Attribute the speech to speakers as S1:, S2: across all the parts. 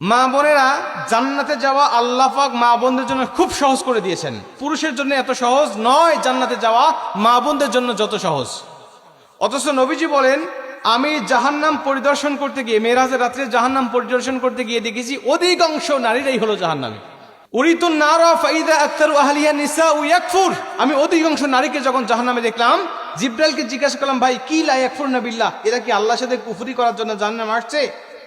S1: মা বোনেরা জান্নাতে যাওয়া আল্লাহ পাক মা বোনদের জন্য খুব সহজ করে দিয়েছেন। পুরুষের জন্য এত সহজ নয়, জান্নাতে যাওয়া মা বোনদের জন্য যত সহজ। অথচ নবীজি বলেন, আমি জাহান্নাম পরিদর্শন করতে গিয়ে, মেয়েরাজের রাত্রে জাহান্নাম পরিদর্শন করতে গিয়ে দেখেছি, অধিকাংশ নারীরাই হলো জাহান্নামী। উরিতুন নারা ফাইদা আক্তারু আহলিয়া নিসা ইয়াকফুর। আমি অধিকাংশ নারীকে যখন জাহান্নামে দেখলাম, জিব্রাইলকে জিজ্ঞাসা করলাম, ভাই, কি লা ইয়াকফুর না এরা কি আল্লাহর সাথে কুফরি করার জন্য জাহান্নামে আসছে?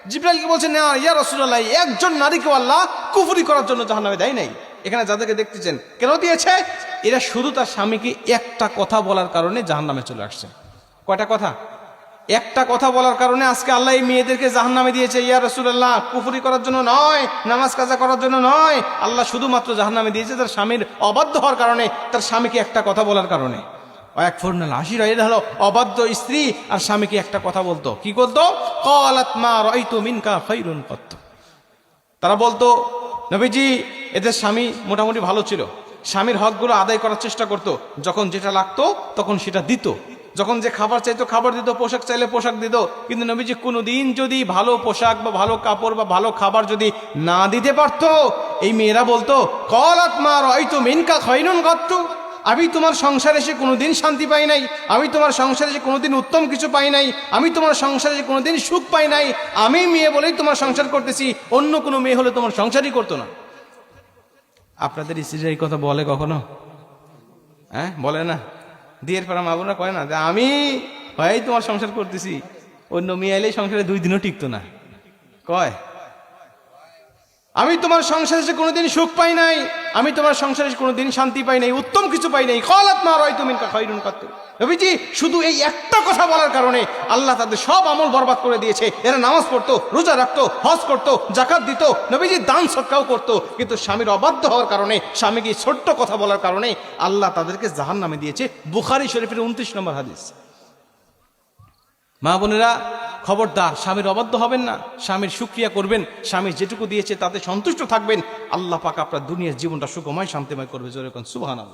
S1: জিব্রাইলকে বলছেন না, ইয়া রাসূলুল্লাহ, একজন নারীকে আল্লাহ কুফরি করার জন্য জাহান্নামে দেয় নাই। এখানে যাদেরকে দেখতেছেন, কেন দিয়েছে? এরা শুধু তার স্বামীকে একটা কথা বলার কারণে জাহান্নামে চলে আসছে। কয়টা কথা? একটা কথা বলার কারণে আজকে আল্লাহ এই মেয়েদেরকে জাহান নামে দিয়েছে, ইয়া রসুল্লাহ কুফুরি করার জন্য নয়, নামাজ কাজা করার জন্য নয়। আল্লাহ শুধুমাত্র জাহান নামে দিয়েছে তার স্বামীর অবাধ্য হওয়ার কারণে, তার স্বামীকে একটা কথা বলার কারণে। এক ফোরনাল আশির এটা হলো, অবাধ্য স্ত্রী আর স্বামীকে একটা কথা বলতো। কি বলতো কলাত মা রয়তু খৈরুন কত্ত তারা বলতো, নবীজি, এদের স্বামী মোটামুটি ভালো ছিল। স্বামীর হকগুলো আদায় করার চেষ্টা করত। যখন যেটা লাগতো, তখন সেটা দিত। যখন যে খাবার চাইতো, খাবার দিত, পোশাক চাইলে পোশাক দিত। কিন্তু নবীজি কোনোদিন যদি ভালো পোশাক বা ভালো কাপড় বা ভালো খাবার যদি না দিতে পারতো, এই মেয়েরা বলতো কল আত্মা রয়তো মিনকা খৈনুন গত্ত আমি তোমার সংসারে এসে কোনোদিন শান্তি পাই নাই। আমি তোমার সংসারে এসে কোনোদিন উত্তম কিছু পাই নাই। আমি তোমার সংসারে এসে কোনোদিন সুখ পাই নাই। আমি মেয়ে বলেই তোমার সংসার করতেছি। অন্য কোনো মেয়ে হলে তোমার সংসারই করতো না। আপনাদের স্ত্রীরা এই কথা বলে কখনো? হ্যাঁ বলে না। দিয়ের পর মা বোনরা কয় না যে, আমি হয় তোমার সংসার করতেছি। অন্য মেয়ে এলেই সংসারে দুই দিনও টিকতো না। কয়? আমি তোমার সংসারে এসে কোনোদিন সুখ পাই নাই, আমি তোমার সংসারে কোনোদিন শান্তি পাই নাই, উত্তম কিছু পাই নাই। কলাত রয় তুমি খৈরুন করতে রবিজি শুধু এই একটা কথা বলার কারণে আল্লাহ তাদের সব আমল বরবাদ করে দিয়েছে। এরা নামাজ পড়তো, রোজা রাখতো, হজ করতো জাকাত দিত, নবীজি দান সৎকাও করতো, কিন্তু স্বামীর অবাধ্য হওয়ার কারণে, স্বামীকে ছোট্ট কথা বলার কারণে আল্লাহ তাদেরকে জাহান নামে দিয়েছে। বুখারি শরীফের উনত্রিশ নম্বর হাদিস। মা বোনেরা খবরদার, স্বামীর অবাধ্য হবেন না, স্বামীর সুক্রিয়া করবেন, স্বামী যেটুকু দিয়েছে তাতে সন্তুষ্ট থাকবেন। আল্লাহ পাক আপনার দুনিয়ার জীবনটা সুখময় শান্তিময় করবে, জোরে সুবাহ